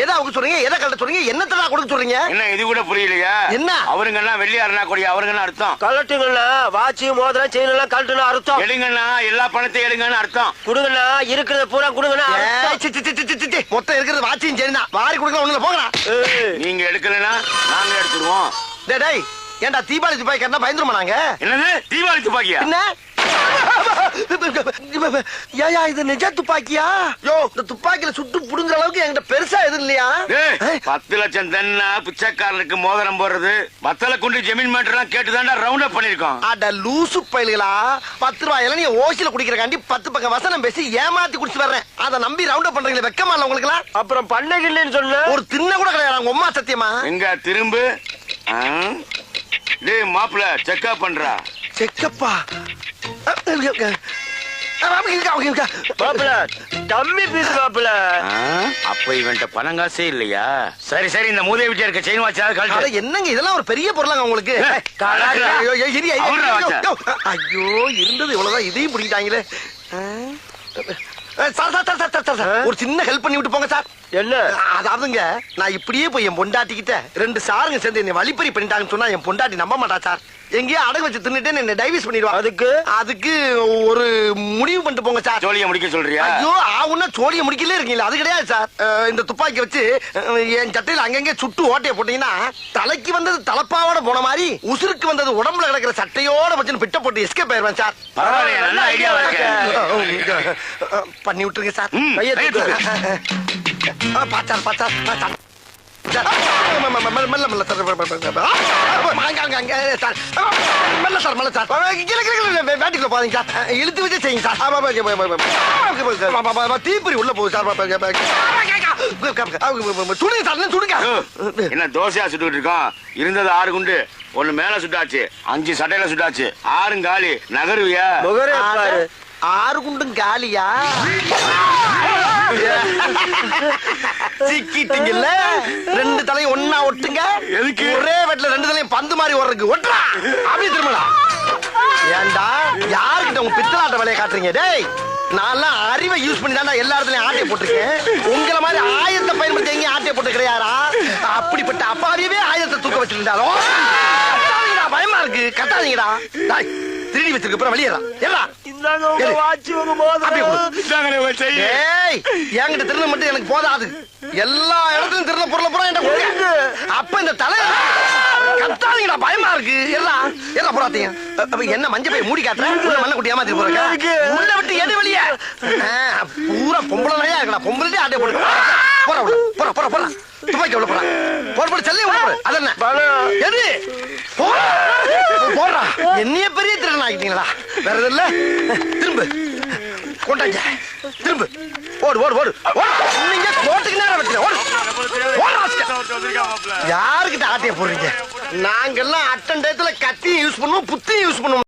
எதை அவங்க சொல்றீங்க? எதை கழட்ட சொல்றீங்க? என்னத்தடா கொடுக்க சொல்றீங்க? என்ன இது கூட புரியலையா? என்ன? அவருங்கன்னா வெள்ளியாருனா கொடி அவருங்கன்னா அர்த்தம். கலட்டுங்கண்ணா வாட்சி மோதிரம் செயின் எல்லாம் அர்த்தம். எடுங்கன்னா எல்லா பணத்தையும் எடுங்கன்னு அர்த்தம். குடுங்கண்ணா. இருக்கிறத பூரா குடுங்கண்ணா. மொத்தம் இருக்கிறது வாட்சியும் சரிதான் வாரி கொடுக்கலாம் ஒண்ணுல போங்கடா நீங்க எடுக்கலன்னா நாங்க எடுத்துருவோம் டேய், டேய் ஏன்டா தீபாவளி துப்பாக்கி கட்டினா பயந்துருமா நாங்க? என்னது? தீபாவளி துப்பாக்கியா? என்ன ஏயா இது நிஜ துப்பாக்கியா? யோ. இந்த துப்பாக்கில சுட்டு புடுங்குற அளவுக்கு என்கிட்ட பெருசா எதுவும் இல்லையா? பத்து லட்சம் தன்னா பிச்சைக்காரனுக்கு மோதிரம் போடுறது. பத்தல குண்டு ஜமீன் மேட்டர் எல்லாம் கேட்டுதான்டா ரவுண்ட் அப் பண்ணிருக்கோம் அட லூசு பயல்களா? பத்து ரூபாய் இளநீ ஓசில குடிக்கிறக்காண்டி பத்து பக்கம் வசனம் பேசி ஏமாத்தி குடிச்சு வர்றேன். அதை நம்பி ரவுண்ட் அப் பண்றீங்களே வெக்கமா இல்ல உங்களுக்கு அப்புறம் பண்ணகில்லைன்னு சொன்ன ஒரு தின்ன கூட கிடையாது உங்க அம்மா சத்தியமா? எங்க திரும்பு? ஆ? டேய் மாப்பிள செக்அப் பண்றா. செக்கப்பா மாப்பிள டம்மி பீஸ் மாப்பிள ஆ? அப்ப இவன்ட்ட பணம் காசே இல்லையா சரி சரி இந்த மூதேவி விட்டு இருக்க செயின் கழட்டு என்னங்க இதெல்லாம் ஒரு பெரிய பொருளாங்க உங்களுக்கு. ஐயோ, இருந்தது இவ்வளவுதான் இதையும் பிடிக்கிட்டாங்களே? Sir sir sir sir, sir ஒரு சின்ன ஹெல்ப் பண்ணி விட்டு போங்க சார். என்ன? அதாவதுங்க நான் இப்படியே போய் என் பொண்டாட்டிக்கிட்ட ரெண்டு சாருங்க சேர்ந்து என்னை வழிப்பறி பண்ணிட்டாங்கன்னு சொன்னா என் பொண்டாட்டி நம்ப மாட்டா சார். எங்கேயோ அடகு வச்சு தின்னுட்டு என்ன டைவர்ஸ் பண்ணிடுவா. அதுக்கு? அதுக்கு ஒரு முடிவு பண்ணிட்டு போங்க சார். ஜோலிய முடிக்க சொல்றியா? ஐயோ ஆவுன்னா சோழிய முடிக்கலே இருக்கீங்களா அது கிடையாது சார். இந்த துப்பாக்கி வச்சு என் சட்டையில அங்கங்க சுட்டு ஓட்டைய போட்டீங்கன்னா தலைக்கு வந்தது தலப்பாவோட போன மாதிரி உசுருக்கு வந்தது உடம்புல கிடக்கிற சட்டையோட வச்சு பிட்ட போட்டு எஸ்கேப் ஆயிருவேன் சார். பரவாயில்லையே நல்ல அஹ், பண்ணி விட்டுருங்க சார் ம், கையை கையை தூக்கு. அஹ், பாத்தார் பாத்தார் பாத்தார் சார், மெல்ல, மெல்ல, சார். மெல்ல, சார், மெல்ல, சார். கீழே, கீழே, கீழே, வே- வேட்டிக்குள்ள போகாதீங்க, சார். இழுத்து வச்சு செய்யுங்க, சார். தீப்பொறி உள்ள போகுது, சார். சுடுங்க, சார், சுடுங்க. என்ன தோசையா சுட்டுக்கிட்டு இருக்கோம் இருந்தது ஆறு குண்டு ஒண்ணு மேல சுட்டாச்சு அஞ்சு சட்டையில சுட்டாச்சு ஆறும் காலி நகருவியா ஆறு குண்டும் காலியா? சிக்கிட்டீங்கல்ல? ரெண்டு தலையும் ஒன்னா ஒட்டுங்க. எதுக்கு? ஒரே வெட்டில ரெண்டு தலையும் பந்து மாதிரி ஓடுறதுக்கு ஒட்டுறா. அப்படி திரும்படா ஏன்டா யாருக்கிட்ட உங்க பித்தலாட்ட வேலையை காட்டுறீங்க? டேய் நான்லாம் அறிவை யூஸ் பண்ணி தான் எல்லா இடத்துலயும் ஆட்டையை போட்டிருக்கேன். உங்களை மாதிரி ஆயத்தை பயன்படுத்தி எங்கேயும் ஆட்டையை போட்டு கிடையாரா அப்படிப்பட்ட அப்பாவியவே ஆயத்தை தூக்க வச்சிருந்தாலும் பயமா இருக்கு. கத்தாதீங்கடா. திருடி வச்சிருக்க அப்புறம் வெளியேறா ஏறா இந்தாங்க உங்க எது? வாட்சி உங்க அப்படியே மோதிரம் கொடு. ஏய் என்கிட்ட திருட மட்டும் எனக்கு போதாது. எல்லா இடத்துலயும் திருட பொருளை பூரா என்கிட்ட கொடுங்க. அப்ப இந்த தலை கத்தாதீங்கடா பயமா இருக்கு. எல்லாம் எல்லாம் போறாத்தீங்க அப்ப என்ன மஞ்சள் போய் மூடி காட்டுறேன் மண்ணை குட்டி ஏமாத்தி இருக்கு. போறேன் உள்ள விட்டு எது வெளியே? ஆ, பூரா பொம்பளை நிறையா இருக்கடா. பொம்பளை ஆட்டே போடு போற போற போற போற. துப்பாக்கி உள்ள போற. போற போற செல்லே உள்ள போற அது என்ன? பணம். எது? போடுறா என்னைய பெரிய திருடன் ஆகிட்டீங்களா வேற எதுவும் இல்ல. திரும்ப. கொண்டாங்க. திரும்ப. ஓடு ஓடு ஓடு. நீங்க கோட்டுக்கு நேரம் வைக்கிறேன் ஓடு. யாருக்கிட்ட ஆட்டைய போடுறீங்க? நாங்கெல்லாம் அட்டன் டயத்துல கத்தியும் யூஸ் பண்ணுவோம் புத்தியும் யூஸ் பண்ணுவோம்.